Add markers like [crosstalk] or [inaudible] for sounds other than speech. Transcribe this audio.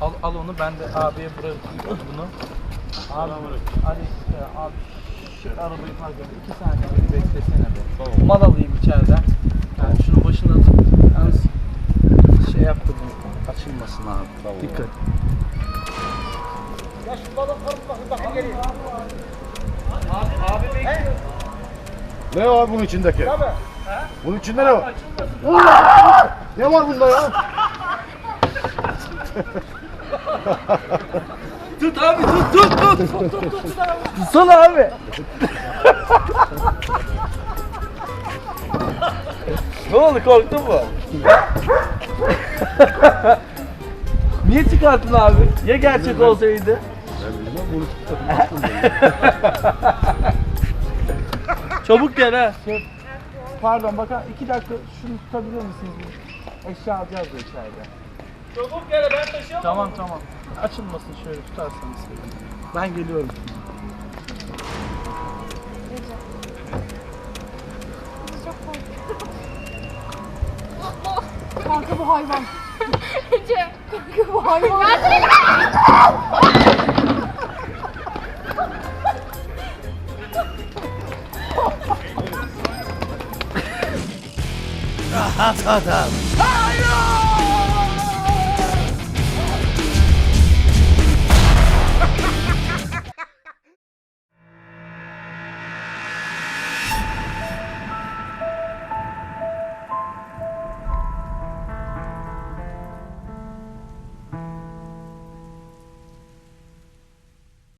al onu ben de abiye bırakayım bunu. Abi, Ali, e, abi şu arabayı park et. İki saniye bir beklesene be. Tamam. Mal alayım içeriden. Yani şunu başına atıp yalnız şey yaptım açılmasın abi. Tamam. Dikkat. Ne var bunun içindeki? Bunun içinde ne var? ne var bunda ya? [laughs] Tut abi tut tut tut. tut, tut, Tutsana abi. ne oldu korktun mu? Niye çıkarttın abi? Ya gerçek olsaydı? Ben bilmem bunu. [laughs] Çabuk gel ha. Şey, pardon bakın iki dakika şunu tutabilir misiniz? Eşya alacağız da içeride. Çabuk gel ben taşıyamam. Tamam tamam. Açılmasın şöyle tutarsanız. Ben geliyorum. Kanka bu hayvan. Ece. Kanka bu hayvan. Rahat adam. Hayır!